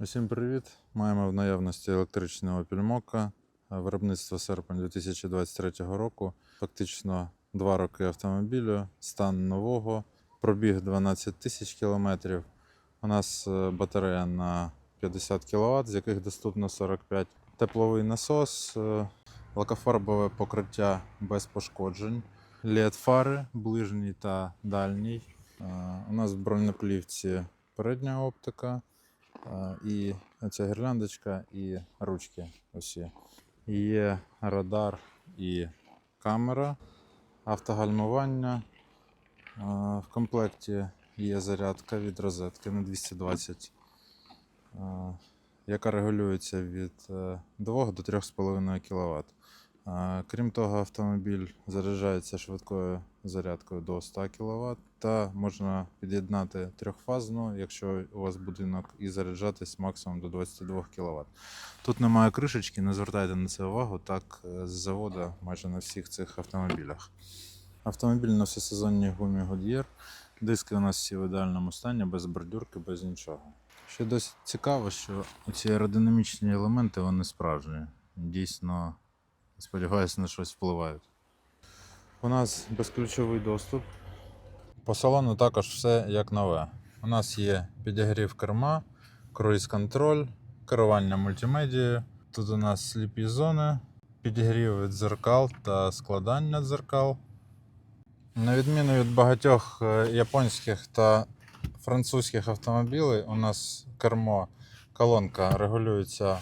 Усім привіт! Маємо в наявності Opel Mokka, е, виробництво серпень 2023 року. Фактично 2 роки автомобілю, стан нового, пробіг 12 тисяч кілометрів. У нас е, батарея на 50 кВт, з яких доступно 45. Тепловий насос, е, лакофарбове покриття без пошкоджень, led фари ближній та дальній. У нас в бронеплівці передня оптика. І ця гірляндочка, і ручки усі. Є радар і камера, автогальмування. В комплекті є зарядка від розетки на 220, яка регулюється від е, 2 до 3,5 кВт. Крім того, автомобіль заряджається швидкою зарядкою до 100 кВт та можна під'єднати трьохфазну, якщо у вас будинок, і заряджатись максимум до 22 кВт. Тут немає кришечки, не звертайте на це увагу, так е, з заводу майже на всіх цих автомобілях. Автомобіль на всесезонній гумі Goodyear. Диски у нас всі в ідеальному стані, без бордюрки, без нічого. Що досить цікаво, що ці аеродинамічні елементи вони справжні. Дійсно, сподіваюся, на щось впливають. У нас безключовий доступ. По салону також все як нове. У нас є підігрів керма, круїз-контроль, керування мультимедією. Тут у нас сліпі зони, підігрів від дзеркал та складання дзеркал. На відміну від багатьох е, японських та французьких автомобілів, у нас кермо, колонка регулюється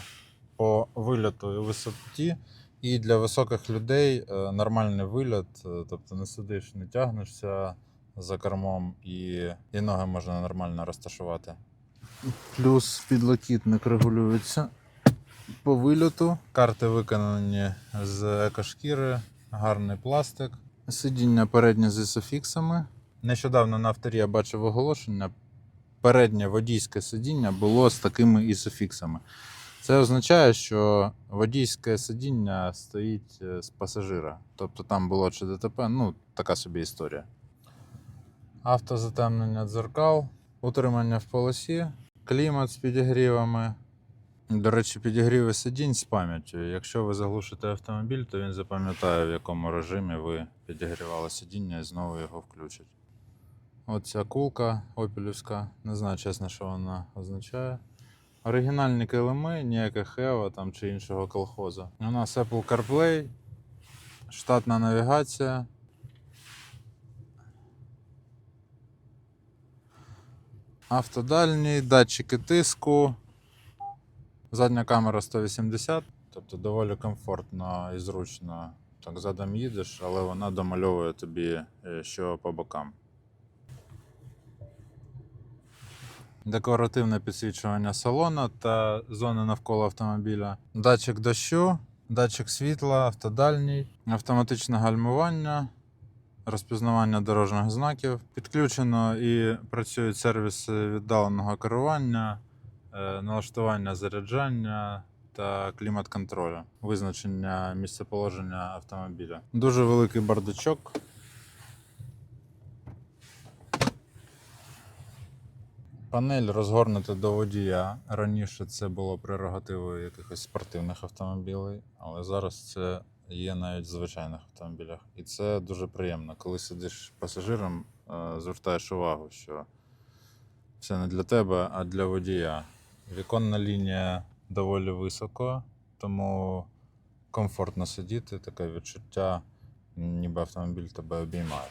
по вильоту і висоті. І для високих людей е, нормальний виліт, е, тобто не сидиш, не тягнешся за кермом і, і ноги можна нормально розташувати. Плюс підлокітник регулюється по вильоту. Карти виконані з екошкіри, гарний пластик. Сидіння переднє з ісофіксами. Нещодавно на авторі я бачив оголошення. Переднє водійське сидіння було з такими ісофіксами. Це означає, що водійське сидіння стоїть е, з пасажира. Тобто там було чи ДТП, ну така собі історія. Автозатемнення дзеркал, утримання в полосі, клімат з підігрівами. До речі, підігріви сидінь з пам'яттю. Якщо ви заглушите автомобіль, то він запам'ятає, в якому режимі ви підігрівали сидіння і знову його включить. Оця кулка опілівська, не знаю чесно, що вона означає. Оригінальні килими, ніяких Ева там чи іншого колхозу. У нас Apple CarPlay, штатна навігація. Автодальній, датчики тиску. Задня камера 180, тобто доволі комфортно і зручно. Так задом їдеш, але вона домальовує тобі, е, що по бокам. Декоративне підсвічування салона та зони навколо автомобіля. Датчик дощу, датчик світла, автодальній, автоматичне гальмування, розпізнавання дорожніх знаків. Підключено і працюють сервіси віддаленого керування, е, налаштування заряджання та клімат-контролю, визначення місцеположення автомобіля. Дуже великий бардачок. Панель розгорнута до водія. Раніше це було прерогативою якихось спортивних автомобілів, але зараз це є навіть в звичайних автомобілях. І це дуже приємно. Коли сидиш пасажиром, е, звертаєш увагу, що це не для тебе, а для водія. Віконна лінія доволі високо, тому комфортно сидіти, таке відчуття, ніби автомобіль тебе обіймає.